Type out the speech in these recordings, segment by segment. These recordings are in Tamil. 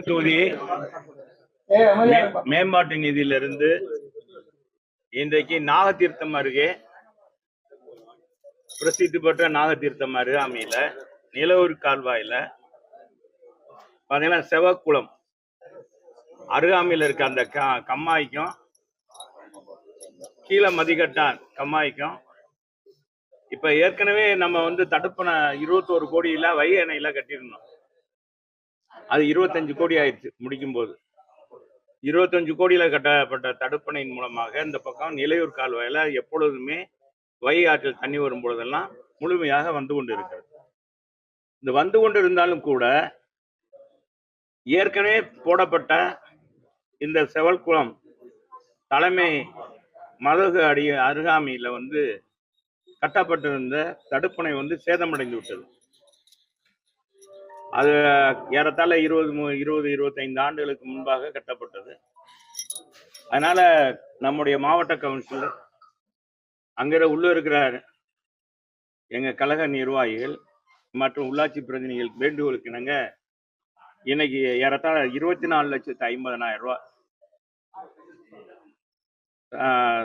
தொகுதி மேம்பாட்டு நிதியிலிருந்து இன்றைக்கு நாகதீர்த்தம் அருகே பிரசித்தி பெற்ற நாகதீர்த்தம் அருகாமையில நிலவூர் கால்வாயில பாத்தீங்கன்னா செவக்குளம் அருகாமையில் இருக்க அந்த க- கம்மாய்க்கும். கீழே மதிக்கட்டான் கம்மாய்க்கும். இப்ப ஏற்கனவே நம்ம வந்து தடுப்பணை இருபத்தோரு கோடியில வைகை அணையில கட்டியிருந்தோம். அது இருபத்தஞ்சு கோடி ஆயிடுச்சு முடிக்கும் போது இருபத்தஞ்சு கோடியில கட்டப்பட்ட தடுப்பணையின் மூலமாக இந்த பக்கம் நிலையூர் கால்வாயில் எப்பொழுதுமே வைகை ஆற்றில் தண்ணி வரும் பொழுதெல்லாம் முழுமையாக வந்து கொண்டு இருக்கிறது இந்த வந்து கொண்டு இருந்தாலும் கூட ஏற்கனவே போடப்பட்ட இந்த செவல்குளம் தலைமை மதகு அடி அருகாமையில வந்து கட்டப்பட்டிருந்த தடுப்பணை வந்து சேதமடைந்து விட்டது. அது ஏறத்தாழ இருபது மு- இருபது இருபத்தைந்து ஆண்டுகளுக்கு முன்பாக கட்டப்பட்டது. அதனால நம்முடைய மாவட்ட கவுன்சிலர் அங்க உள்ள இருக்கிற எங்க கழக நிர்வாகிகள் மற்றும் உள்ளாட்சி பிரதிநிதிகள் வேண்டுகோளுக்கு இணங்க இன்னைக்கு ஏறத்தாழ இருபத்தி நாலு லட்சத்து ஐம்பதனாயிரம் ரூபா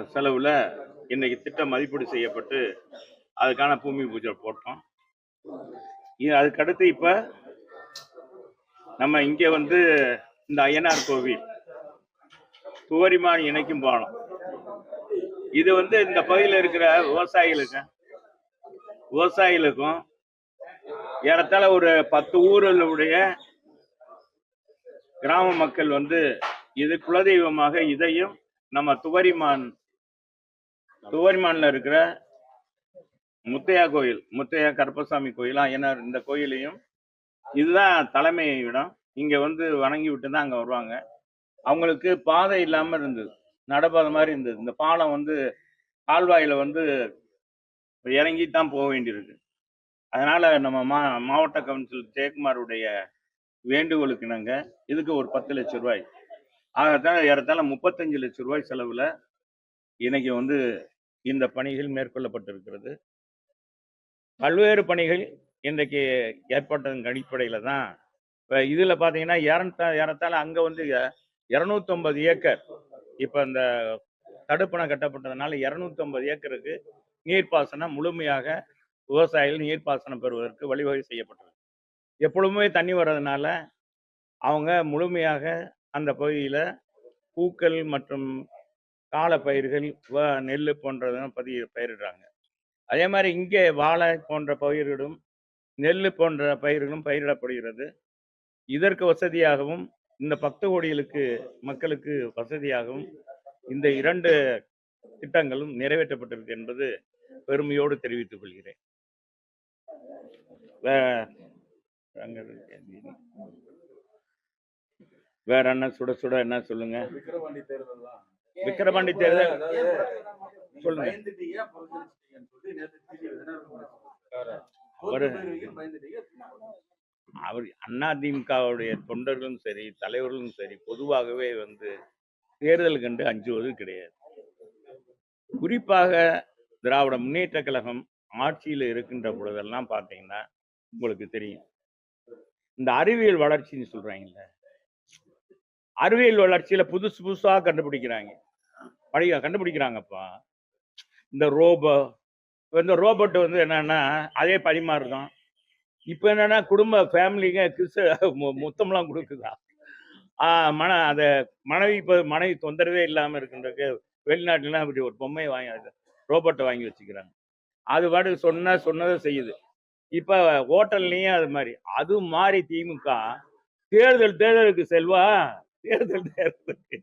செலவில் இன்னைக்கு திட்டம் மதிப்பீடு செய்யப்பட்டு அதுக்கான பூமி பூஜை போட்டோம். இது அதுக்கடுத்து இப்போ நம்ம இங்க வந்து இந்த ஐயனார் கோவில் துவரிமான் இணைக்கும் பாலம். இது வந்து இந்த பகுதியில் இருக்கிற விவசாயிகளுக்கு விவசாயிகளுக்கும் ஏறத்தாழ ஒரு பத்து ஊர்களுடைய கிராம மக்கள் வந்து இது குலதெய்வமாக இதையும் நம்ம துவரிமான் துவரிமான்ல இருக்கிற முத்தையா கோயில் முத்தையா கருப்பசாமி கோயில் ஏன்னா இந்த கோயிலையும் இதுதான் தலைமை இடம். இங்க வந்து வணங்கி விட்டு தான் அங்க வருவாங்க. அவங்களுக்கு பாதை இல்லாம இருந்தது. நடப்பாத மாதிரி இருந்தது. இந்த பாலம் வந்து கால்வாயில வந்து இறங்கி தான் போக வேண்டியிருக்கு. அதனால நம்ம மா மாவட்ட கவுன்சில் ஜெயக்குமாருடைய வேண்டுகோளுக்கு இணங்க இதுக்கு ஒரு பத்து லட்சம் ரூபாய். ஆகத்தான் ஏறத்தாழ முப்பத்தஞ்சு லட்சம் ரூபாய் செலவுல இன்னைக்கு வந்து இந்த பணிகள் மேற்கொள்ளப்பட்டிருக்கிறது. பல்வேறு பணிகள் இன்றைக்கு ஏற்பட்டதன் அடிப்படையில் தான். இப்போ இதில் பார்த்தீங்கன்னா ஏறத்தா ஏறத்தாழ அங்கே வந்து இரநூத்தொம்பது ஏக்கர். இப்போ இந்த தடுப்பணம் கட்டப்பட்டதுனால இரநூத்தொம்பது ஏக்கருக்கு நீர்ப்பாசனம் முழுமையாக விவசாயிகள் நீர்ப்பாசனம் பெறுவதற்கு வழிவகை செய்யப்பட்டது. எப்பொழுதுமே தண்ணி வர்றதுனால அவங்க முழுமையாக அந்த பகுதியில் பூக்கள் மற்றும் காலப்பயிர்கள் வ- நெல் போன்றதெல்லாம் பதி பயிரிடுறாங்க. அதே மாதிரி இங்கே வாழை போன்ற பயிர்களும் நெல் போன்ற பயிர்களும் பயிரிடப்படுகிறது. இதற்கு வசதியாகவும் இந்த பக்த கோடிகளுக்கு மக்களுக்கு வசதியாகவும் இந்த இரண்டு திட்டங்களும் நிறைவேற்றப்பட்டிருக்கு என்பது பெருமையோடு தெரிவித்துக் கொள்கிறேன். வேற என்ன? சுட சுட என்ன சொல்லுங்க? விக்கிரவாண்டி தேர்தல் சொல்லுங்க. அவரு- அவரு அதிமுகவுடைய தொண்டர்களும் சரி தலைவர்களும் சரி பொதுவாகவே வந்து தேர்தல் கண்டு அஞ்சுவது கிடையாது. குறிப்பாக திராவிட முன்னேற்ற கழகம் ஆட்சியில் இருக்கின்ற பொழுதெல்லாம் பார்த்தீங்கன்னா உங்களுக்கு தெரியும். இந்த அறிவியல் வளர்ச்சின்னு சொல்றாங்கல்ல. அறிவியல் வளர்ச்சியில புதுசு புதுசா கண்டுபிடிக்கிறாங்க. படி கண்டுபிடிக்கிறாங்கப்பா. இந்த ரோபோ இப்போ இந்த ரோபோட் வந்து என்னன்னா அதே பரிமாறு தான் இப்போ என்னன்னா குடும்ப ஃபேமிலிங்க கிறிஸ்து மு- கொடுக்குதா? மன அதை மனைவி இப்போ மனைவி தொந்தரவே இல்லாமல் இருக்கின்றதுக்கு வெளிநாட்டுலாம் இப்படி ஒரு பொம்மையை வாங்கி ரோபோட்டை வாங்கி வச்சுக்கிறாங்க. அது பாடு சொன்னால் சொன்னதை செய்யுது. இப்போ ஹோட்டல்லையும் அது மாதிரி. அது மாதிரி திமுக தேர்தல் தேர்தலுக்கு செல்வா? தேர்தல் தேர்தலுக்கு.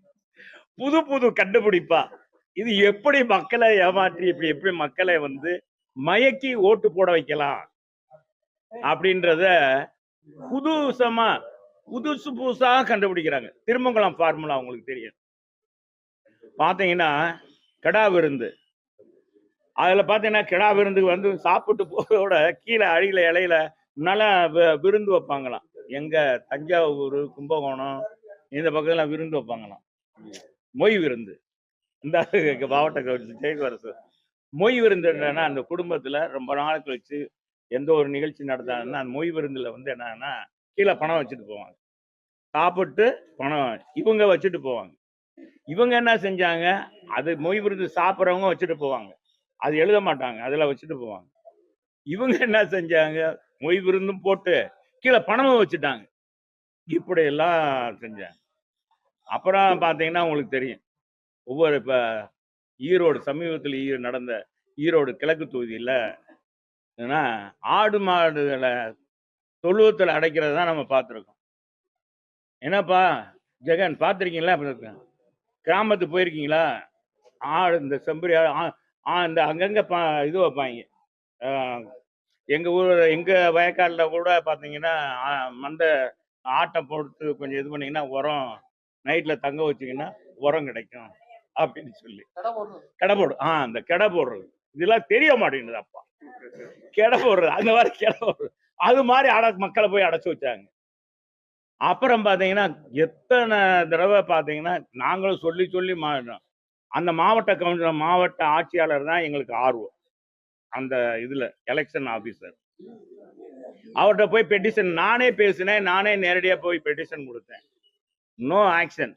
புது புது கண்டுபிடிப்பா. இது எப்படி மக்களை ஏமாற்றி இப்படி எப்படி மக்களை வந்து மயக்கி ஓட்டு போட வைக்கலாம் அப்படின்றத புதுசமா புதுசு புதுசா கண்டுபிடிக்கிறாங்க. திருமங்கலம் ஃபார்முலா உங்களுக்கு தெரியும். பாத்தீங்கன்னா கிடா விருந்து. அதுல பார்த்தீங்கன்னா கிடா விருந்துக்கு வந்து சாப்பிட்டு போறதோட கீழே அழியில் இலையில முன்னால வி- விருந்து வைப்பாங்களாம். எங்க தஞ்சாவூர் கும்பகோணம் இந்த பக்கத்துல விருந்து வைப்பாங்களாம். மொய் விருந்து. இந்த மாவட்ட கவுன்சில் ஜெயக்குமார் மொய் விருந்து என்னன்னா அந்த குடும்பத்துல ரொம்ப நாள் கழிச்சு எந்த ஒரு நிகழ்ச்சி நடத்தாங்கன்னா அந்த மொய் விருந்தில் வந்து என்னன்னா கீழே பணம் வச்சுட்டு போவாங்க. சாப்பிட்டு பணம் இவங்க வச்சுட்டு போவாங்க. இவங்க என்ன செஞ்சாங்க? அது மொய் விருந்து சாப்பிட்றவங்க வச்சுட்டு போவாங்க. அது எழுத மாட்டாங்க அதில் வச்சுட்டு போவாங்க. இவங்க என்ன செஞ்சாங்க? மொய் விருந்தும் போட்டு கீழே பணமும் வச்சுட்டாங்க. இப்படி எல்லாம் செஞ்சாங்க. அப்புறம் பார்த்தீங்கன்னா உங்களுக்கு தெரியும். ஒவ்வொரு இப்போ ஈரோடு சமீபத்தில் ஈ நடந்த ஈரோடு கிழக்கு தொகுதியில் ஏன்னா ஆடு மாடுகளை தொழுவத்தில் அடைக்கிறது தான் நம்ம பார்த்துருக்கோம். என்னப்பா ஜெகன் பார்த்துருக்கீங்களா? கிராமத்துக்கு போயிருக்கீங்களா? ஆடு இந்த செம்பரி ஆடு, ஆ ஆ இந்த அங்கங்கே பா இது வைப்பாங்க. எங்கள் ஊர் எங்கள் வயக்காட்டில் கூட பார்த்தீங்கன்னா மண்டை ஆட்டை போட்டு கொஞ்சம் இது பண்ணிங்கன்னா உரம் நைட்டில் தங்க வச்சிங்கன்னா உரம் கிடைக்கும். அப்படின்னு சொல்லி. கடை போடு ஆ அந்த கடை போடுறது. இதெல்லாம் தெரிய மாட்டேங்குது அப்பா கடை போடுறது. அந்த மாதிரி கடை போடுறது. அது மாதிரி அட மக்களை போய் அடைச்சி வச்சாங்க. அப்புறம் பார்த்தீங்கன்னா எத்தனை தடவை பார்த்தீங்கன்னா நாங்களும் சொல்லி சொல்லி மாறினோம் அந்த மாவட்ட கவுன்சிலர் மாவட்ட ஆட்சியாளர் தான் எங்களுக்கு ஆர்வம். அந்த இதில் எலெக்ஷன் ஆஃபீஸர் அவர்கிட்ட போய் பெட்டிஷன் நானே பேசினேன் நானே நேரடியாக போய் பெட்டிஷன் கொடுத்தேன். நோ ஆக்ஷன்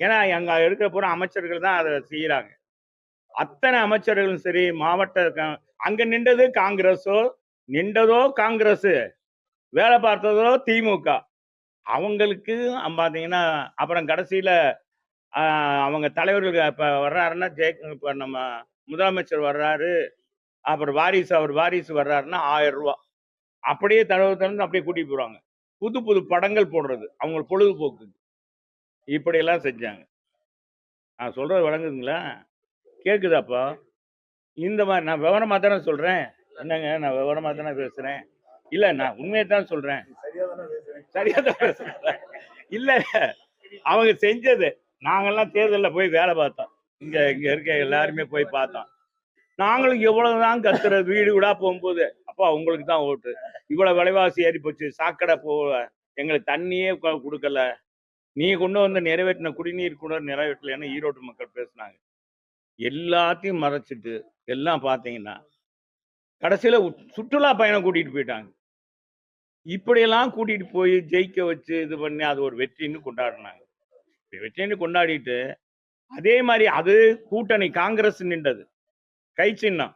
ஏன்னா அங்கே இருக்கிற பூரா அமைச்சர்கள் தான் அதை செய்கிறாங்க அத்தனை அமைச்சர்களும் சரி மாவட்ட அங்கே அங்க நின்றது காங்கிரஸோ நின்றதோ காங்கிரஸ் வேலை பார்த்ததோ திமுக. அவங்களுக்கு பார்த்தீங்கன்னா அப்புறம் கடைசியில் அவங்க தலைவர்கள் இப்போ வர்றாருன்னா ஜெய இப்போ நம்ம முதலமைச்சர் வர்றாரு அப்புறம் வாரிசு அவர் வாரிசு வர்றாருன்னா ஆயிரம் ரூபா அப்படியே தடவை திறந்து அப்படியே கூட்டிட்டு போடுவாங்க புது புது படங்கள் போடுறது அவங்க பொழுதுபோக்கு இப்படியெல்லாம் செஞ்சாங்க. நான் சொல்றது வழங்குதுங்களா கேக்குதாப்பா? இந்த மாதிரி நான் விவரமா தானே சொல்றேன். என்னங்க? நான் விவரமா தானே பேசுறேன். இல்ல நான் உண்மையை தான் சொல்றேன். சரியா தானே பேசுறேன் சரியா தான் பேசுறேன். இல்ல அவங்க செஞ்சது. நாங்கெல்லாம் தேர்தலில் போய் வேலை பார்த்தோம். இங்க இங்க இருக்க எல்லாருமே போய் பார்த்தோம். நாங்களும் எவ்வளவுதான் கத்துறது வீடு வீடா போகும்போது அப்பா உங்களுக்கு தான் ஓட்டு. இவ்வளவு விலைவாசி ஏறி போச்சு சாக்கடை போ எங்களுக்கு தண்ணியே கொடுக்கல. நீ கொண்டு வந்து நிறைவேற்றின குடிநீர் கூட நிறைவேற்றலைன்னு ஈரோட்டு மக்கள் பேசுனாங்க. எல்லாத்தையும் மறைச்சிட்டு எல்லாம் பார்த்தீங்கன்னா கடைசியில் சுற்றுலா பயணம் கூட்டிட்டு போயிட்டாங்க. இப்படியெல்லாம் கூட்டிட்டு போய் ஜெயிக்க வச்சு இது பண்ணி அது ஒரு வெற்றின்னு கொண்டாடினாங்க. வெற்றின்னு கொண்டாடிட்டு அதே மாதிரி அது கூட்டணி காங்கிரஸ் நின்றது. கை சின்னம்.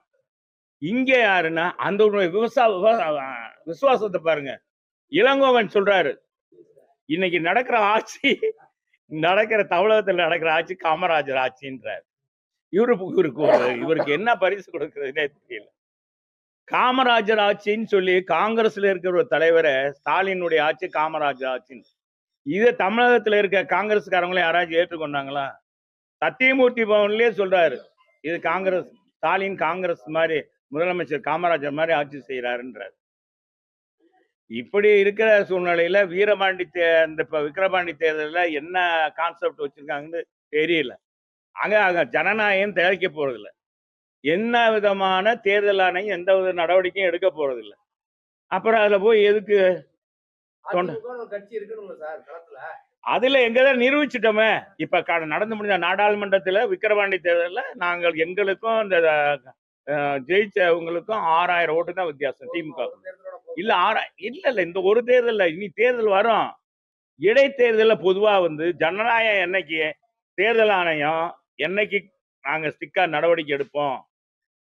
இங்க யாருன்னா அந்த விவசாய விசுவாசத்தை பாருங்க. இளங்கோவன் சொல்றாரு இன்னைக்கு நடக்கிற ஆட்சி நடக்கிற தமிழகத்தில் நடக்கிற ஆட்சி காமராஜர் ஆட்சின்றார். இவரு இவருக்கு இவருக்கு என்ன பரிசு கொடுக்கறதுனே தெரியல. காமராஜர் ஆட்சின்னு சொல்லி காங்கிரஸ்ல இருக்கிற ஒரு தலைவரை ஸ்டாலினுடைய ஆட்சி காமராஜர் ஆட்சின்னு. இதை தமிழகத்துல இருக்க காங்கிரஸ்காரங்களும் யாராச்சும் ஏற்றுக்கொண்டாங்களா? சத்தியமூர்த்தி பவன்லயே சொல்றாரு இது காங்கிரஸ் ஸ்டாலின் காங்கிரஸ் மாதிரி முதலமைச்சர் காமராஜர் மாதிரி ஆட்சி செய்யறாருன்றாரு இப்படி இருக்கிற சூழ்நிலையில வீரபாண்டி தே இந்த இப்ப விக்கிரபாண்டி தேர்தலில் என்ன கான்செப்ட் வச்சிருக்காங்கன்னு தெரியல. அங்க அங்க ஜனநாயகம் திளைக்க போறதில்ல. என்ன விதமான தேர்தல் ஆணையம் எந்த வித நடவடிக்கையும் எடுக்க போறதில்ல. அப்புறம் அதுல போய் எதுக்கு? அதுல எங்கதான் நிரூபிச்சிட்டோமே இப்ப நடந்து முடிஞ்ச நாடாளுமன்றத்துல விக்கிரவாண்டி தேர்தல்ல நாங்கள் எங்களுக்கும் இந்த ஜெயிச்சவங்களுக்கும் ஆறாயிரம் ஓட்டு தான் வித்தியாசம் திமுக. இல்ல ஆறா இல்ல இல்ல இந்த ஒரு தேர்தல்ல இனி தேர்தல் வரும். இடைத்தேர்தல்ல பொதுவா வந்து ஜனநாயகம் என்னைக்கு தேர்தல் ஆணையம் என்னைக்கு நாங்க ஸ்டிக்கா நடவடிக்கை எடுப்போம்?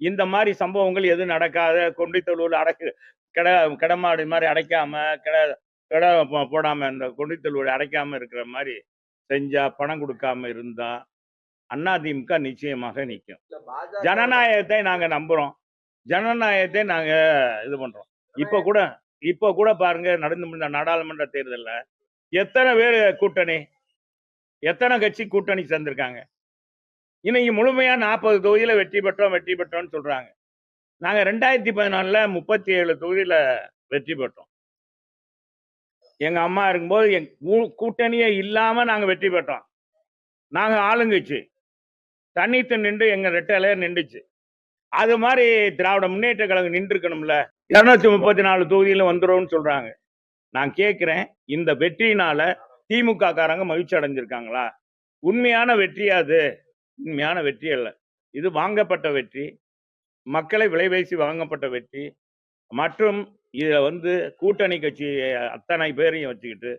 இந்த மாதிரி சம்பவங்கள் எதுவும் நடக்காத கொண்டி தொழுவில் அடக்கு கிட கிடமாடு மாதிரி அடைக்காம கிட கிட போடாம இந்த கொண்டி தொழுவில் அடைக்காம இருக்கிற மாதிரி செஞ்சா பணம் கொடுக்காம இருந்தா அதிமுக நிச்சயமாக நிற்கும் ஜனநாயகத்தை நாங்க நம்புறோம். ஜனநாயகத்தை நாங்க இது பண்றோம். இப்ப கூட இப்ப கூட பாருங்க நடந்து முடிந்த நாடாளுமன்ற தேர்தல்ல எத்தனை பேர் கூட்டணி எத்தனை கட்சி கூட்டணி சேர்ந்திருக்காங்க? இன்னைக்கு முழுமையா நாற்பது தொகுதியில வெற்றி பெற்றோம் வெற்றி பெற்றோம்னு சொல்றாங்க. நாங்க ரெண்டாயிரத்தி பதினாலுல முப்பத்தி ஏழு தொகுதியில வெற்றி பெற்றோம். எங்க அம்மா இருக்கும்போது எங் கூட்டணியே இல்லாம நாங்க வெற்றி பெற்றோம். நாங்க ஆளுங்கச்சு தனித்து நின்று எங்க ரெட்டையில நின்றுச்சு. அது மாதிரி திராவிட முன்னேற்ற கழகம் நின்று இருக்கணும்ல இருநூத்தி முப்பத்தி நாலு தொகுதியில வந்துடும் சொல்றாங்க. நான் கேட்கிறேன் இந்த வெற்றியினால திமுக காரங்க மகிழ்ச்சி அடைஞ்சிருக்காங்களா? உண்மையான வெற்றியா அது. உண்மையான வெற்றி அல்ல. இது வாங்கப்பட்ட வெற்றி. மக்களை விலைபேசி வாங்கப்பட்ட வெற்றி. மற்றும் இதை வந்து கூட்டணி கட்சி அத்தனை பேரையும் வச்சுக்கிட்டு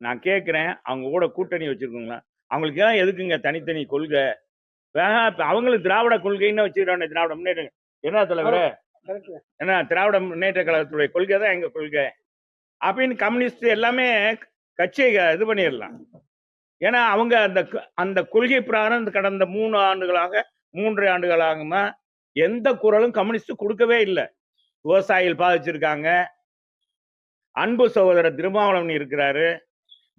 நான் கேட்குறேன் அவங்க கூட கூட்டணி வச்சுருக்கோங்களா அவங்களுக்கு எல்லாம் எதுக்குங்க தனித்தனி கொள்கை? அவங்களும் திராவிட கொள்கைன்னு வச்சுக்கிறாங்க திராவிட முன்னேற்ற என்ன தலைவர்? என்ன திராவிட முன்னேற்ற கழகத்துடைய கொள்கை தான் எங்க கொள்கை? அப்படின்னு கம்யூனிஸ்ட் எல்லாமே கட்சியை இது பண்ணிடலாம். ஏன்னா அவங்க அந்த அந்த கொள்கை பிரகாரம் கடந்த மூணு ஆண்டுகளாக மூன்று ஆண்டுகளாகமா எந்த குரலும் கம்யூனிஸ்ட் கொடுக்கவே இல்லை. விவசாயிகள் பாதிச்சிருக்காங்க. அன்பு சகோதரர் திருமாவளவன் இருக்கிறாரு.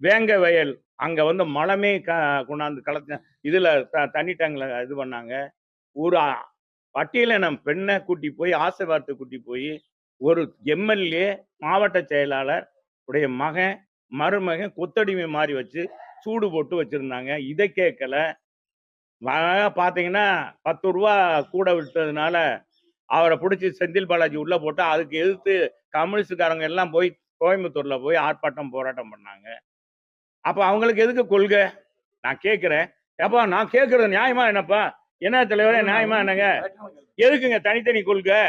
வேங்க வயல் அங்கே வந்து மலமே க கொண்டாந்து கலத்த இதில் த- தண்ணி டேங்கில் இது பண்ணாங்க. ஒரு பட்டியலை பட்டியலினம் பெண்ணை கூட்டி போய் ஆசை வார்த்தை கூட்டி போய் ஒரு எம்எல்ஏ மாவட்ட செயலாளர் உடைய மகன் மருமகன் கொத்தடிமை மாதிரி வச்சு சூடு போட்டு வச்சுருந்தாங்க. இதை கேட்கல. பார்த்தீங்கன்னா பத்து ரூபா கூட விட்டதுனால அவரை பிடிச்சி செந்தில் பாலாஜி உள்ளே போட்டு அதுக்கு எதிர்த்து கம்யூனிஸ்டுக்காரங்க எல்லாம் போய் கோயம்புத்தூரில் போய் ஆர்ப்பாட்டம் போராட்டம் பண்ணாங்க. அப்ப அவங்களுக்கு எதுக்கு கொள்கை? நான் கேட்கிறேன். ஏப்பா நான் கேட்கறது நியாயமா என்னப்பா? என்ன தலைவரே நியாயமா என்னங்க? எதுக்குங்க தனித்தனி கொள்கை?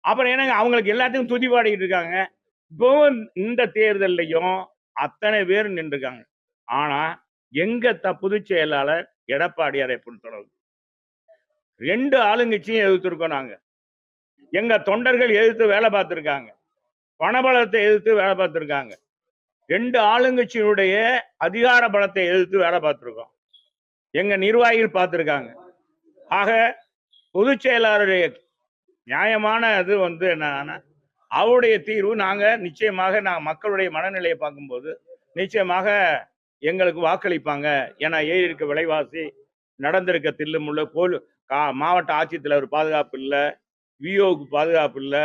அப்புறம் என்னங்க அவங்களுக்கு எல்லாத்தையும் துதி பாடிக்கிட்டு இருக்காங்க. இப்போ இந்த தேர்தல்லையும் அத்தனை பேர் நின்றுருக்காங்க. ஆனா எங்க த பொதுச் செயலாளர் எடப்பாடியாரை பொறுத்தளவு? ரெண்டு ஆளுங்கட்சியும் எதிர்த்திருக்கோம் நாங்க. எங்க தொண்டர்கள் எதிர்த்து வேலை பார்த்திருக்காங்க. பணபலத்தை எதிர்த்து வேலை பார்த்திருக்காங்க. ரெண்டு ஆளுங்கட்சியினுடைய அதிகார பலத்தை எதிர்த்து வேலை பார்த்துருக்கோம். எங்க நிர்வாகிகள் பார்த்துருக்காங்க. ஆக பொதுச் செயலாளருடைய நியாயமான இது வந்து என்னன்னா அவருடைய தீர்வு நாங்க நிச்சயமாக நான் மக்களுடைய மனநிலையை பார்க்கும்போது நிச்சயமாக எங்களுக்கு வாக்களிப்பாங்க. ஏன்னா ஏறி இருக்க விலைவாசி நடந்திருக்க தில்லுமுள்ள போல் கா மாவட்ட ஆட்சித்தலைவர் பாதுகாப்பு இல்லை விஓக்கு பாதுகாப்பு இல்லை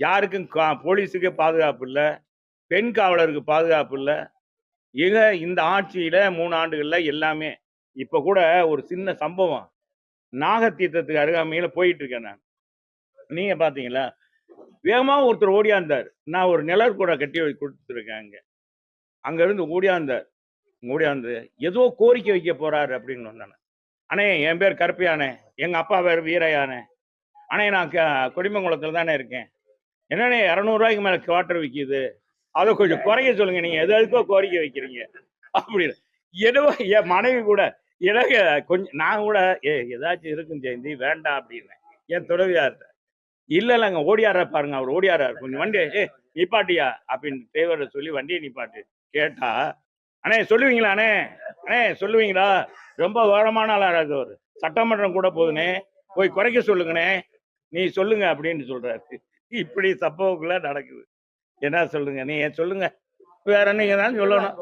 யாருக்கும் கா போலீஸுக்கு பாதுகாப்பு இல்லை பெண் காவலருக்கு பாதுகாப்பு இல்லை. இக இந்த ஆட்சியில மூணு ஆண்டுகள்ல எல்லாமே இப்ப கூட ஒரு சின்ன சம்பவம். நாகத்தீர்த்தத்துக்கு அருகாமையில போயிட்டு இருக்கேன் நான். நீங்க பாத்தீங்களா? வேகமா ஒருத்தர் ஓடியாந்தார். நான் ஒரு நிழல் கூட கட்டி வை- கொடுத்துருக்கேன் அங்க. அங்க இருந்து ஓடியாந்தார். ஓடியாந்து ஏதோ கோரிக்கை வைக்க போறாரு அப்படின்னு வந்தானே அண்ணே என் பேர் கருப்பையானே எங்க அப்பா பேர் வீரையானே அண்ணே நான் க- கொடிமங்குளத்துல தானே இருக்கேன். என்னண்ணே இரநூறுவாய்க்கு மேல குவார்டர் விற்கிது அதை கொஞ்சம் குறைய சொல்லுங்க. நீங்க எது எதுக்கோ கோரிக்கை வைக்கிறீங்க. அப்படின்னு. என்னவோ என் மனைவி கூட எனக்கு கொஞ்சம் நான் கூட ஏ ஏதாச்சும் இருக்கும் ஜெயந்தி வேண்டாம் அப்படின்னு. என் துறவியார்ட்ட இல்ல இல்லைங்க ஓடியாரா பாருங்க அவர் ஓடியாராரு கொஞ்சம் வண்டி ஏ நிப்பாட்டியா? அப்படின்னு டிரைவரை சொல்லி வண்டியை நிப்பாட்டு. கேட்டா அண்ணே சொல்லுவீங்களா அண்ணே? அண்ணே சொல்லுவீங்களா? ரொம்ப விவரமான ஆளா அவர். சட்டமன்றம் கூட போதுனே போய் குறைக்க சொல்லுங்கண்ணே. நீ சொல்லுங்க அப்படின்னு சொல்றாரு. இப்படி சம்பவங்கள நடக்குது. என்ன சொல்லுங்க? நீ சொல்லுங்க? வேற நீங்க தான் சொல்லணும்.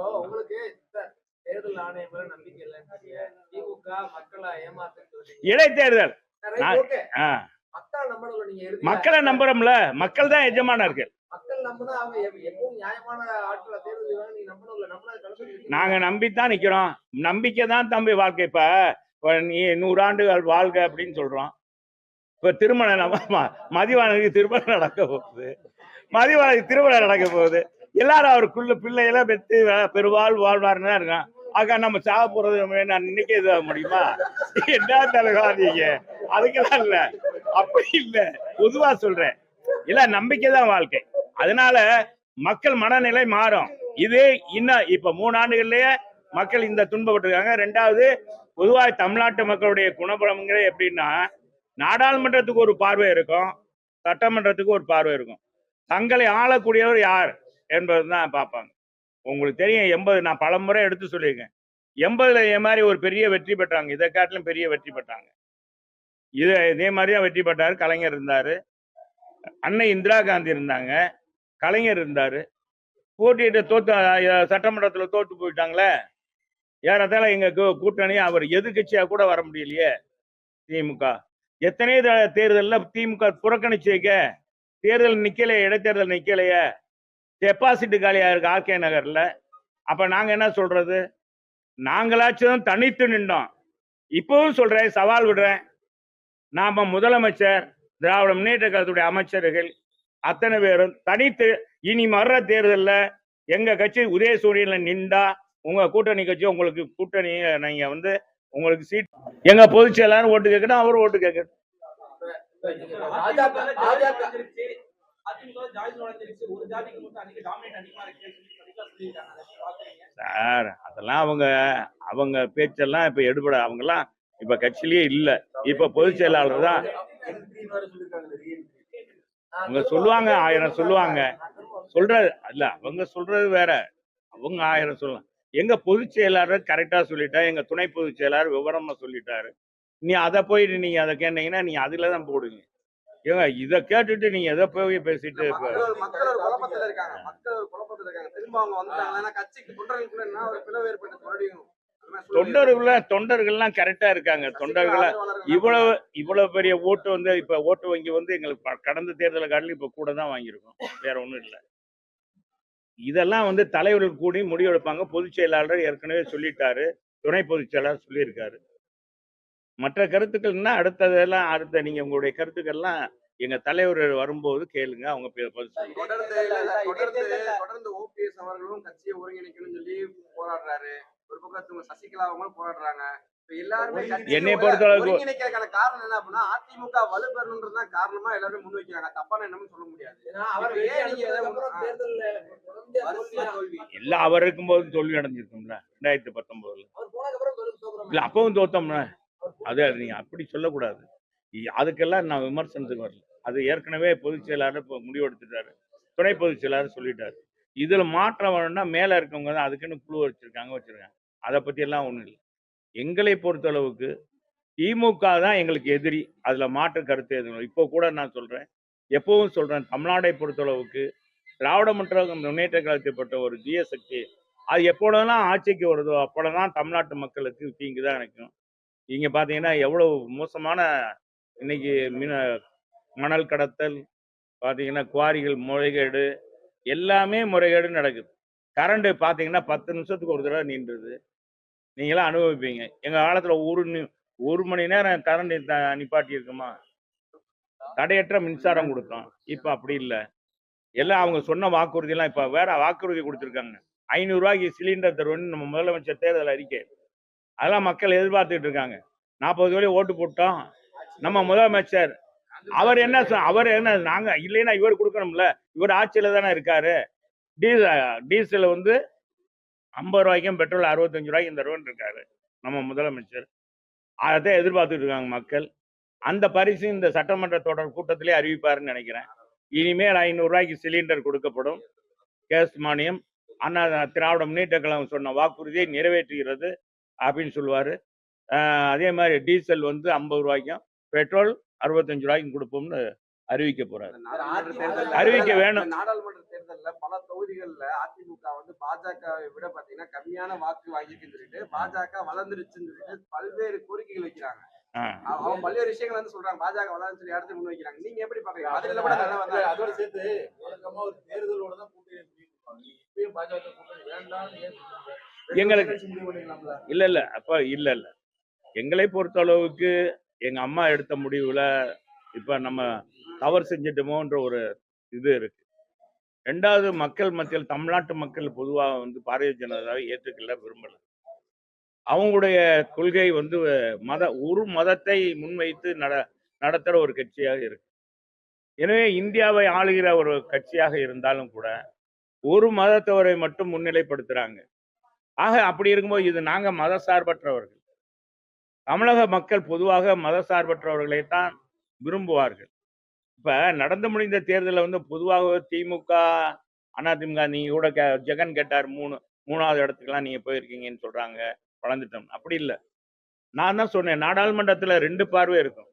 இடைத்தேர்தல். மக்கள் நம்புறோம்ல. மக்கள் தான் தேர்வு செய்வாங்க நீங்க நம்பித்தான் நிக்கிறோம். நம்பிக்கை தான் தம்பி வாழ்க்கை இப்ப. நீ நூறு ஆண்டுகள் வாழ்க அப்படின்னு சொல்றோம். இப்ப திருமணம் மதிவானுக்கு திருமணம் நடக்க போகுது. மதிவாளி திருமணம் நடக்க போகுது. எல்லாரும் அவருக்குள்ள பிள்ளையெல்லாம் பெற்று பெருவாள் பெருவாழ் வாழ்வாருன்னு தான் இருக்கான். அக்கா நம்ம சாக போறது நான் இன்னைக்கே இது முடியுமா? என்ன தலைவா நீங்க? அதுக்கெல்லாம் இல்ல. அப்படி இல்ல. பொதுவா சொல்றேன். இல்ல நம்பிக்கை தான் வாழ்க்கை. அதனால மக்கள் மனநிலை மாறும். இது இன்னும் இப்ப மூணு ஆண்டுகள்லயே மக்கள் இந்த துன்பப்பட்டிருக்காங்க. ரெண்டாவது பொதுவாக தமிழ்நாட்டு மக்களுடைய குணபலம்ங்கிறது எப்படின்னா நாடாளுமன்றத்துக்கு ஒரு பார்வை இருக்கும் சட்டமன்றத்துக்கு ஒரு பார்வை இருக்கும். தங்களை ஆளக்கூடியவர் யார் என்பது தான் பார்ப்பாங்க. உங்களுக்கு தெரியும் எண்பது நான் பல முறை எடுத்து சொல்லியிருக்கேன். எண்பதுல இதே மாதிரி ஒரு பெரிய வெற்றி பெற்றாங்க. இதை காட்டிலும் பெரிய வெற்றி பெற்றாங்க. இது இதே மாதிரி தான் வெற்றி பெற்றார். கலைஞர் இருந்தார். அன்னை இந்திரா காந்தி இருந்தாங்க. கலைஞர் இருந்தார். போட்டியிட்டு தோத்து சட்டமன்றத்தில் தோற்று போயிட்டாங்களே. ஏறத்தால எங்கள் கூட்டணி அவர் எதிர்கட்சியாக கூட வர முடியலையே திமுக. எத்தனை தேர்தலில் திமுக புறக்கணிச்சு வைக்க தேர்தல் நிக்கலையே இடைத்தேர்தல் நிக்கலையே. டெபாசிட் காலியா இருக்கு ஆர்கே நகர்ல. அப்ப நாங்க என்ன சொல்றது? நாங்களாச்சும் தனித்து நின்றோம். இப்பவும் சொல்றேன் சவால் விடுறேன். நாம முதலமைச்சர் திராவிட முன்னேற்ற கழகத்துடைய அமைச்சர்கள் அத்தனை பேரும் தனித்து இனி வர்ற தேர்தல்ல எங்க கட்சி உதயசூரியன்ல நின்றா உங்க கூட்டணி கட்சி உங்களுக்கு கூட்டணி நீங்க வந்து உங்களுக்கு சீட் எங்க பொதுச் செயலாளர் ஓட்டு கேட்கணும் அவர் ஓட்டு கேட்கணும். சார் அதெல்லாம் அவங்க அவங்க பேச்செல்லாம் இப்ப எடுபட அவங்கெல்லாம் இப்ப கட்சியிலேயே இல்ல. இப்ப பொதுச் செயலாளர் தான். அவங்க சொல்லுவாங்க ஆயிரம் சொல்லுவாங்க. சொல்றது இல்ல அவங்க சொல்றது வேற. அவங்க ஆயிரம் சொல்லலாம். எங்க பொதுச் செயலாளர் கரெக்டா சொல்லிட்டா எங்க துணை பொதுச் செயலாளர் விவரமா சொல்லிட்டாரு. நீ அதை போய் நீங்க அதை கேட்டீங்கன்னா நீங்க அதுல தான் போடுங்க. ஏங்க இதை கேட்டுட்டு நீங்க எதை போய் பேசிட்டு தொண்டர்கள தொண்டர்கள்லாம் கரெக்டா இருக்காங்க. தொண்டர்கள இவ்வளவு இவ்வளவு பெரிய ஓட்டு வந்து இப்ப ஓட்டு வங்கி வந்து எங்களுக்கு கடந்த தேர்தலை காட்டிலும் இப்ப கூட தான் வாங்கியிருக்கோம். வேற ஒண்ணும் இல்ல. இதெல்லாம் வந்து தலைவர்கள் கூடி முடிவெடுப்பாங்க. பொதுச் செயலாளர் ஏற்கனவே சொல்லிட்டாரு. துணை பொதுச் செயலாளர் சொல்லியிருக்காரு. மற்ற கருத்துக்கள்னா அடுத்ததெல்லாம் அடுத்த நீங்க உங்களுடைய கருத்துக்கள்லாம் எங்க தலைவர் வரும்போது கேளுங்க. அவங்க. தொடர்ந்து இல்ல, இல்ல, ஓபிஎஸ் அவர்களும் கட்சியை ஒருங்கிணைக்கணும்னு சொல்லி போராடுறாரு. ஒரு பக்கத்து சசிகலா அவங்களும் போராடுறாங்க. இப்ப எல்லாருமே கட்சியை என்னை பொறுத்தளவுக்கு- ஒருங்கிணைக்கிறதுக்கான காரணம் என்ன அப்படின்னா அதிமுக வலுப்பெறணுன்றதுதான் காரணமா எல்லாருமே முன் வைக்கிறாங்க. தப்பான என்னன்னு சொல்ல முடியாது. ஏன்னா அவர் இருக்கும்போது தோல்வி அடைஞ்சிருக்கும்ல ரெண்டாயிரத்தி பத்தொன்பதுல. இல்ல அப்பவும் தோத்தோம்ல. அது நீங்கள் அப்படி சொல்லக்கூடாது. அதுக்கெல்லாம் நான் விமர்சனத்துக்கு வரல. அது ஏற்கனவே பொதுச் செயலாளர் இப்போ முடிவெடுத்துட்டாரு துணை பொதுச் செயலாளர் சொல்லிட்டாரு. இதில் மாற்றம் வரணும்னா மேலே இருக்கவங்க தான் அதுக்குன்னு குழு வச்சிருக்காங்க வச்சிருக்காங்க. அதை பற்றியெல்லாம் ஒன்றும் இல்லை. எங்களை பொறுத்தளவுக்கு திமுக தான் எங்களுக்கு எதிரி. அதில் மாற்று கருத்து எதுவும் இப்போ கூட நான் சொல்றேன். எப்பவும் சொல்கிறேன் தமிழ்நாடை பொறுத்தளவுக்கு திராவிட முன்னேற்ற முன்னேற்ற கழகத்தைப்பட்ட ஒரு தீய சக்தி அது எப்பொழுதெல்லாம் ஆட்சிக்கு வருதோ அப்பொழுதுதான் தமிழ்நாட்டு மக்களுக்கு தீங்கு தான் நினைக்கும் இங்கே பார்த்தீங்கன்னா எவ்வளோ மோசமான இன்னைக்கு மின மணல் கடத்தல் பார்த்தீங்கன்னா குவாரிகள் முறைகேடு எல்லாமே முறைகேடு நடக்குது. கரண்ட்டு பார்த்தீங்கன்னா பத்து நிமிஷத்துக்கு ஒரு தடவை நின்றுது நீங்களாம் அனுபவிப்பீங்க. எங்கள் காலத்தில் ஒரு ஒரு மணி நேரம் கரண்ட் நிப்பாட்டி இருக்குமா தடையற்ற மின்சாரம் கொடுத்தோம். இப்போ அப்படி இல்லை. எல்லாம் அவங்க சொன்ன வாக்குறுதியெல்லாம் இப்போ வேற வாக்குறுதி கொடுத்துருக்காங்க. ஐநூறுரூவாய்க்கு சிலிண்டர் தருவேன்னு நம்ம முதலமைச்சர் தேர்தல் அறிக்கை. அதெல்லாம் மக்கள் எதிர்பார்த்துட்டு இருக்காங்க. நாற்பது கோடி ஓட்டு போட்டோம். நம்ம முதலமைச்சர் அவர் என்ன சொ- அவர் என்ன நாங்க இல்லைன்னா இவர் கொடுக்கணும்ல. இவர் ஆட்சியில தானே இருக்காரு. டீசல் டீசல் வந்து ஐம்பது ரூபாய்க்கும் பெட்ரோல் அறுபத்தஞ்சு இந்த தருவன் இருக்காரு. நம்ம முதலமைச்சர். அதை எதிர்பார்த்துட்டு இருக்காங்க மக்கள். அந்த பரிசு இந்த சட்டமன்ற தொடர் கூட்டத்திலே அறிவிப்பாருன்னு நினைக்கிறேன். இனிமேல் ஐநூறுரூவாய்க்கு சிலிண்டர் கொடுக்கப்படும். கேஸ் மானியம். அண்ணா திராவிட முன்னேற்ற கழகம் சொன்ன வாக்குறுதியை நிறைவேற்றுகிறது. அப்படின்னு சொல்லுவார் அதே மாதிரி டீசல் வந்து ஐம்பது ரூபாய்க்கும் பெட்ரோல் அறுபத்தஞ்சு ரூபாய்க்கும் கொடுப்போம்னு அறிவிக்க போறாரு இந்த நாடாளுமன்ற தேர்தல்ல- அறிவிக்க வேணும். நாடாளுமன்ற தேர்தல்ல பல தொகுதிகள்ல அதிமுக வந்து பாஜகவை விட பாத்தீங்கன்னா கம்மியான வாக்கு வாங்கியிருக்குன்னு சொல்லிட்டு பாஜக வளர்ந்துருச்சுன்னு சொல்லிட்டு பல்வேறு கோரிக்கைகள் வைக்கிறாங்க ஆ. அவ- அவங்க பல்வேறு விஷயங்கள் வந்து சொல்றாங்க பாஜக வளர்ந்து சொல்லி அடுத்து முன் வைக்கிறாங்க நீங்க எப்படி பாக்குறீங்க அதுல கூட நல்லா வந்தாங்க. அதோட சேர்த்து வழக்கமா ஒரு தேர்தலோட தான் கூட்டணி பாஜக கூட்டணி வேண்டாம்னு ஏன்? எங்களுக்கு- இல்ல இல்ல. அப்ப இல்ல இல்ல. எங்களை பொறுத்த அளவுக்கு எங்க அம்மா எடுத்த முடிவுல இப்ப நம்ம தவறு செஞ்சிட்டோமோன்ற ஒரு இது இருக்கு. ரெண்டாவது மக்கள் மத்தியில் தமிழ்நாட்டு மக்கள் பொதுவாக வந்து பாரதிய ஜனதாவை ஏற்றுக்கொள்ள விரும்பல. அவங்களுடைய கொள்கை வந்து மத ஒரு மதத்தை முன்வைத்து நட நடத்துற ஒரு கட்சியாக இருக்கு. எனவே இந்தியாவை ஆளுகிற ஒரு கட்சியாக இருந்தாலும் கூட ஒரு மதத்தவரை மட்டும் முன்னிலைப்படுத்துறாங்க. ஆக அப்படி இருக்கும்போது இது நாங்க மதசார்பற்றவர்கள். தமிழக மக்கள் பொதுவாக மதசார்பற்றவர்களை தான் விரும்புவார்கள். இப்போ நடந்து முடிந்த தேர்தலில் வந்து பொதுவாக திமுக அதிமுக நீங்கள் கூட கே- ஜெகன் கேட்டார் மூணு மூணாவது இடத்துக்குலாம் நீங்கள் போயிருக்கீங்கன்னு சொல்கிறாங்க வளர்ந்துட்டோம். அப்படி இல்லை. நான் தான் சொன்னேன் நாடாளுமன்றத்தில் ரெண்டு பார்வை இருக்கும்.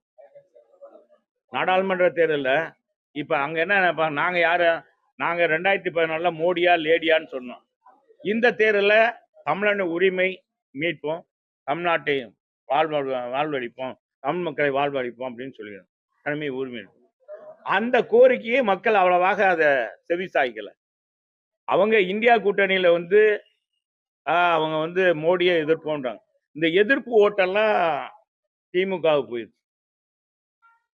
நாடாளுமன்ற தேர்தலில் இப்போ அங்கே என்ன நாங்கள் யார்? நாங்கள் ரெண்டாயிரத்தி பதினாலில் மோடியா லேடியான்னு சொன்னோம். இந்த தேர்தலில் தமிழன் உரிமை மீட்போம் தமிழ்நாட்டை வாழ்வ வாழ்வழிப்போம் தமிழ் மக்களை வாழ்வழிப்போம் அப்படின்னு சொல்லிடுறோம் தனிமை உரிமை. அந்த கோரிக்கையை மக்கள் அவ்வளவாக அதை செவிசாய்க்கல. அவங்க இந்தியா கூட்டணியில வந்து அவங்க வந்து மோடியை எதிர்ப்போன்றாங்க. இந்த எதிர்ப்பு ஓட்டெல்லாம் திமுகவுக்கு போயிடுச்சு.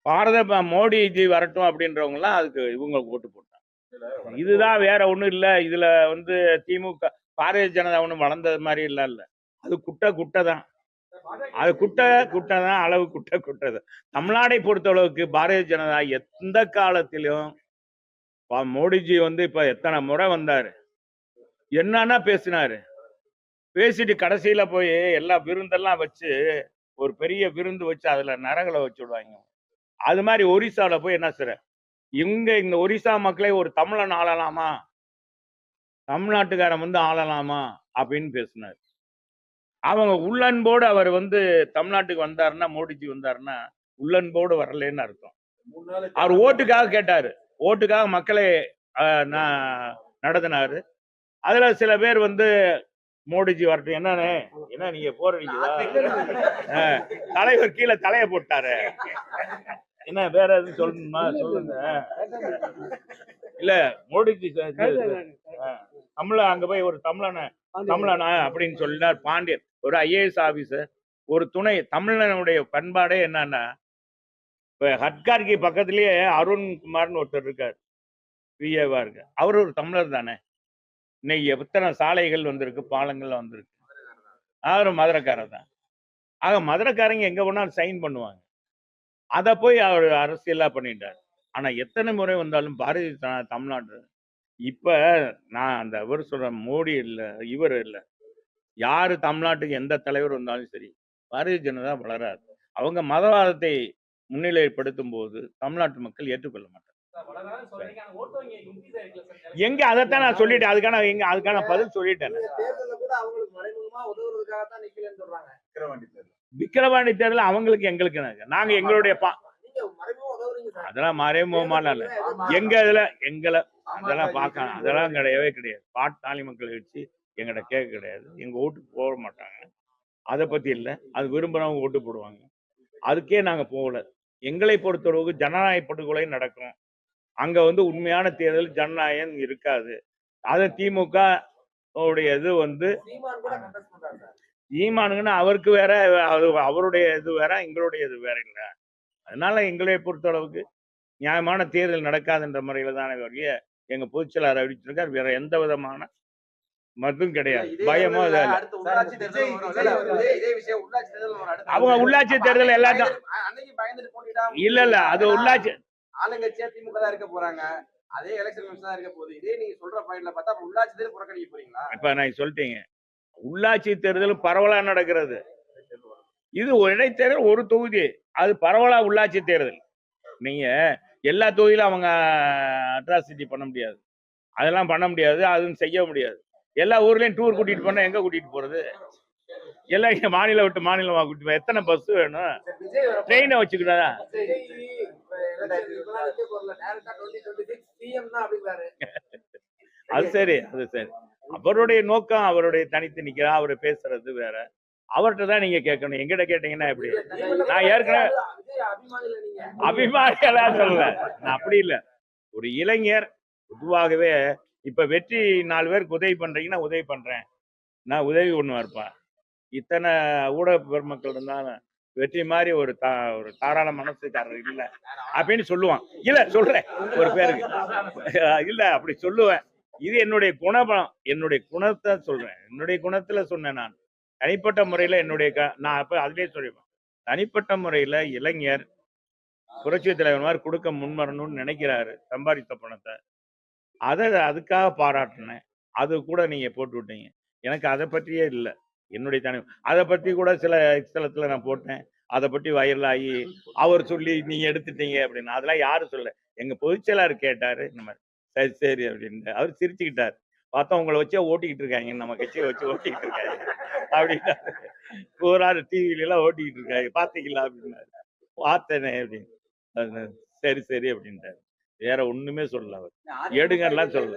பாரத மோடிஜி வரட்டும் அப்படின்றவங்கலாம் அதுக்கு இவங்களுக்கு ஓட்டு போட்டாங்க. இதுதான் வேற ஒண்ணும் இல்ல. இதுல வந்து திமுக பாரதிய ஜனதா ஒண்ணும் வளர்ந்தது மாதிரி இல்லை இல்ல. அது குட்டை குட்டை தான் அது குட்டை குட்டை தான் அளவு குட்டை குட்டை தான் தமிழ்நாடை பொறுத்தளவுக்கு பாரதிய ஜனதா எந்த காலத்திலும் மோடிஜி வந்து இப்ப எத்தனை முறை வந்தாரு? என்னன்னா பேசினாரு. பேசிட்டு கடைசியில போய் எல்லா விருந்தெல்லாம் வச்சு ஒரு பெரிய விருந்து வச்சு அதுல நரகளை வச்சு விடுவாங்க. அது மாதிரி ஒரிசால போய் என்ன செய்ற இங்க இந்த ஒரிசா மக்களை ஒரு தமிழன் ஆளலாமா? தமிழ்நாட்டுக்காரன் வந்து ஆளலாமா அப்படின்னு பேசினார். அவங்க உள்ளன்போடு அவர் வந்து தமிழ்நாட்டுக்கு வந்தாருன்னா மோடிஜி வந்தாருன்னா உள்ளன்போடு வரலன்னு அர்த்தம். அவர் ஓட்டுக்காக கேட்டாரு. ஓட்டுக்காக மக்களை நடத்தினாரு. அதுல சில பேர் வந்து மோடிஜி வரட்டும் என்னண்ணே என்ன நீங்க போறீங்களா தலைவர் கீழே தலைய போட்டாரு. என்ன வேற எதுவும் சொல்லணுமா? சொல்லுங்க. இல்ல. மோடிஜி தமிழ அங்க போய் ஒரு தமிழனை தமிழனா அப்படின்னு சொல்லினார் பாண்டியன். ஒரு ஐஏஎஸ் ஆபீசர் ஒரு துணை தமிழனுடைய பண்பாடே என்னன்னா இப்ப ஹட்கார்கி பக்கத்திலேயே அருண்குமார்னு ஒருத்தர் இருக்கார் பிஏவா இருக்கு அவர் ஒரு தமிழர் தானே. இன்னைக்கு எத்தனை சாலைகள் வந்திருக்கு பாலங்கள் வந்திருக்கு. அவர் மதுரைக்காரர் தான். ஆக மதுரைக்காரங்க எங்க வேணாலும் சைன் பண்ணுவாங்க. அதை போய் அவர் அரசியலா பண்ணிட்டார். ஆனா எத்தனை முறை வந்தாலும் பாரதிய தமிழ்நாடு இப்ப நான் அந்த இவர் சொல்ற மோடி இல்ல இவர் இல்ல. யாரு தமிழ்நாட்டுக்கு எந்த தலைவர் வந்தாலும் சரி பாரதிய ஜனதா வளராது. அவங்க மதவாதத்தை முன்னிலைப்படுத்தும் போது தமிழ்நாட்டு மக்கள் ஏற்றுக்கொள்ள மாட்டாங்க? எங்க அதைத்தான் நான் சொல்லிட்டேன். அதுக்கான எங்க அதுக்கான பதில் சொல்லிட்டேன் இந்த தேர்தல்ல கூட அவங்களுக்கு மறைமுகமா உதவுறதுக்காக தான் நிக்கலன்னு சொல்றாங்க. விக்கிரவாண்டி தேர்தல். விக்கிரவாணி தேர்தல் அவங்களுக்கு எங்களுக்கு. நாங்க எங்களுடைய பா நீங்க மறைமுகமா உதவுறீங்க சார். அதெல்லாம் மறைமுகமான. எங்க இதுல எங்களை அதெல்லாம் பார்க்கலாம். அதெல்லாம் கிடையவே கிடையாது. பாட்டாளி மக்கள் வச்சு எங்கிட்ட கேட்க கிடையாது. எங்க ஓட்டுக்கு போட மாட்டாங்க. அதை பத்தி இல்ல. அது விரும்புறவங்க ஓட்டு போடுவாங்க. அதுக்கே நாங்க போகல. எங்களை பொறுத்தளவுக்கு ஜனநாயக படுகொலை நடக்கும். அங்க வந்து உண்மையான தேர்தல் ஜனநாயகம் இருக்காது. அதை திமுக உடைய இது வந்து ஈமானுங்கன்னா அவருக்கு வேற அது அவருடைய இது வேற எங்களுடைய இது வேற இல்லை. அதனால எங்களை பொறுத்தளவுக்கு நியாயமான தேர்தல் நடக்காதுன்ற முறையில தானே வரைய எங்க பொதுச்செயலாளர் அறிவிச்சிருக்கார் வேற எந்த விதமான மதும் கிடையாது பயமோ வேளையில இதா இல்ல. அடுத்த உள்ளாட்சி தேர்தல் வரும். விஜய் இல்ல, வந்து- இதே- இதே விஷயம் உள்ளாட்சி தேர்தல் வரும். அடுத்த அவங்க. உள்ளாட்சி தேர்தல் எல்லாத்தையும் இல்ல இல்ல அது உள்ளாட்சி ஆளுங்கட்சியா திமுக தான் இருக்க போறாங்க அதே எலெக்ஷன் தான் இருக்க போகுது இதே நீங்க சொல்ற பாயிண்ட்ல பார்த்தா அப்ப உள்ளாட்சி தேர்தல் புறக்கணிக்க போறீங்களா இப்ப நான் சொல்லிட்டீங்க உள்ளாட்சி தேர்தல் பரவலா நடக்கிறது இது ஒரு இடைத்தேர்தல் ஒரு தொகுதி அது பரவலா உள்ளாட்சி தேர்தல் நீங்க எல்லா தொகுதியிலும் அவங்க அட்ராசிட்டி பண்ண முடியாது. அதெல்லாம் பண்ண முடியாது அதுவும் செய்ய முடியாது. எல்லா ஊர்லேயும் டூர் கூட்டிட்டு போனா எங்க கூட்டிட்டு போறது? எல்லாம் இங்க மாநிலம் விட்டு மாநிலமா கூட்டிட்டு போ எத்தனை பஸ் வேணும்? ட்ரெயினை வச்சுக்கிட்டா அது சரி அது சரி. அவருடைய நோக்கம் அவருடைய தனித்து நிக்கிறா அவர் பேசுறது வேற. அவர்கிட்ட தான் நீங்க கேட்கணும். எங்கிட்ட கேட்டீங்கன்னா எப்படி? நான் ஏற்கனவே அபிமானிகளா சொல்லல. நான் அப்படி இல்ல. ஒரு இளைஞர் பொதுவாகவே இப்ப வெற்றி நாலு பேருக்கு உதவி பண்றீங்கன்னா உதவி பண்றேன். நான் உதவி பண்ணுவார்ப்பா இத்தனை ஊடக பெருமக்கள் இருந்தாலும் வெற்றி மாதிரி ஒரு தா ஒரு தாராள மனசுக்காரர் இல்ல அப்படின்னு சொல்லுவான். இல்ல சொல்றேன். ஒரு பேருக்கு. இல்ல அப்படி சொல்லுவேன். இது என்னுடைய குணபலம். என்னுடைய குணத்தை சொல்றேன். என்னுடைய குணத்துல சொன்னேன் நான். தனிப்பட்ட முறையில் என்னுடைய க- நான் அப்போ அதுலேயே சொல்லிப்பேன் தனிப்பட்ட முறையில் இளைஞர் புரட்சி தலைவர் மாதிரி கொடுக்க முன்வரணும்னு நினைக்கிறாரு சம்பாதித்த பணத்தை. அதை அதுக்காக பாராட்டினேன். அது கூட நீங்கள் போட்டு விட்டீங்க. எனக்கு அதை பற்றியே இல்லை. என்னுடைய தனி அதை பற்றி கூட சில ஸ்தலத்தில் நான் போட்டேன். அதை பற்றி வைரல் ஆகி அவர் சொல்லி நீங்கள் எடுத்துட்டீங்க அப்படின்னு. அதெல்லாம் யாரும் சொல்ல எங்கள் பொதுச்செயலாளர் கேட்டார் இந்த மாதிரி சரி சரி அப்படின்ட்டு. அவர் சிரிச்சுக்கிட்டார். பார்த்தா உங்களை வச்சே ஓட்டிக்கிட்டு இருக்காங்க. நம்ம கட்சியை வச்சு ஓட்டிக்கிட்டு இருக்காங்க. அப்படின்னாரு போறாரு டிவில எல்லாம் ஓட்டிக்கிட்டு இருக்காங்க. பாத்தீங்களா அப்படின்னாரு. பார்த்தேனே அப்படின்னு. சரி சரி அப்படின்ட்டாரு. வேற ஒண்ணுமே சொல்லல அவர். எடுங்கலாம் சொல்லல.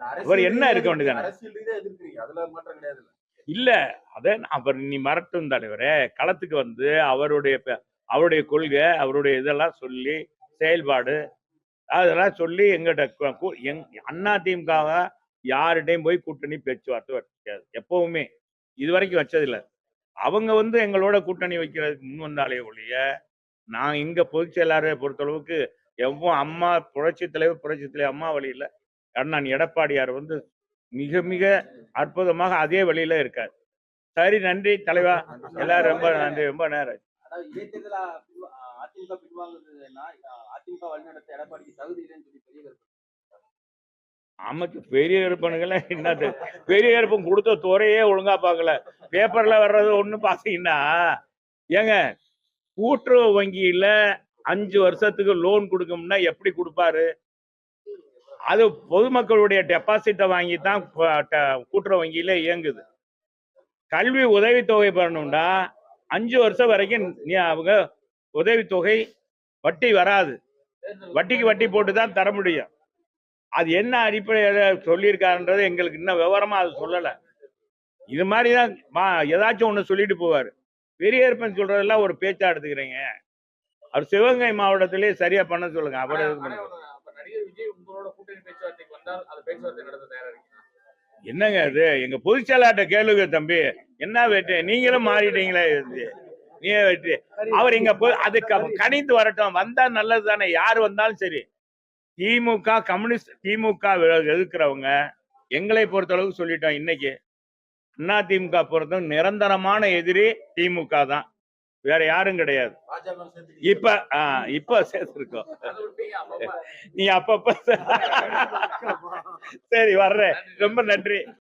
அவர் என்ன இருக்க வேண்டியதானே? இல்ல? அத அவர் நீ மறட்டும் தலைவரே. களத்துக்கு வந்து அவருடைய அவருடைய கொள்கை அவருடைய இதெல்லாம் சொல்லி செயல்பாடு அதெல்லாம் சொல்லி எங்கிட்ட அண்ணா திமுக யார்கிட்டையும் போய் கூட்டணி பேச்சுவார்த்தை வச்சுக்காது எப்பவுமே இது வரைக்கும் வச்சதில்லை. அவங்க வந்து எங்களோட கூட்டணி வைக்கிறதுக்கு முன் வந்தாலே ஒழிய நான் இங்க பொதுச் செயலாளரை பொறுத்தளவுக்கு எவ்வளோ அம்மா புரட்சி தலைவர் புரட்சி தலைவர் அம்மா வழியில அண்ணன் எடப்பாடியார் வந்து மிக மிக அற்புதமாக அதே வழியில இருக்கார். சரி நன்றி தலைவா. எல்லாரும் ரொம்ப நன்றி ரொம்ப நேரம் அதிமுக பின்வாங்குதுன்னா அதிமுக வழிநடத்த எடப்பாடிக்கு தகுதி இல்லைன்னு சொல்லி பெரிய அமைச்சு பெரிய இருப்பனுங்களே என்னது? பெரிய இருப்பம் கொடுத்த துறையே ஒழுங்கா பார்க்கல. பேப்பர்ல வர்றது ஒன்று பார்த்தீங்கன்னா ஏங்க கூட்டுறவு வங்கியில அஞ்சு வருஷத்துக்கு லோன் கொடுக்கணும்னா எப்படி கொடுப்பாரு? அது பொதுமக்களுடைய டெபாசிட்டை வாங்கி தான் கூட்டுறவு வங்கியில இயங்குது. கல்வி உதவித்தொகை பண்ணணும்னா அஞ்சு வருஷம் வரைக்கும் நீ அவங்க உதவித்தொகை வட்டி வராது. வட்டிக்கு வட்டி போட்டு தான் தர முடியும். அது என்ன அடிப்படையில் சொல்லியிருக்காருன்றது எங்களுக்கு இன்னும் விவரமா அது சொல்லலை. இது மாதிரி தான் மா ஏதாச்சும் ஒன்று சொல்லிட்டு போவார். பெரிய இருப்பன் சொல்றதெல்லாம் ஒரு பேச்சா எடுத்துக்கிறீங்க. அவர் சிவகங்கை மாவட்டத்திலே சரியா பண்ண சொல்லுங்க. அவர் வந்தால் அது என்னங்க இது எங்க பொதுச் செயலாட்ட கேளுங்க தம்பி. என்ன வெற்றி? நீங்களும் மாறிட்டீங்களே இது. நீ வெற்றி. அவர் இங்க போய் அது க- கணித்து வரட்டும். வந்தா நல்லது தானே யார் வந்தாலும் சரி. திமுக கம்யூனிஸ்ட் திமுக எதிர்க்கிறவங்க எங்களை பொறுத்தளவுக்கு சொல்லிட்டோம் இன்னைக்கு. அண்ணா திமுக பொறுத்த நிரந்தரமான எதிரி திமுக தான். வேற யாரும் கிடையாது. இப்ப ஆ, இப்ப சேர்த்திருக்கோம். நீ அப்பப்ப சரி வர்றேன். ரொம்ப நன்றி.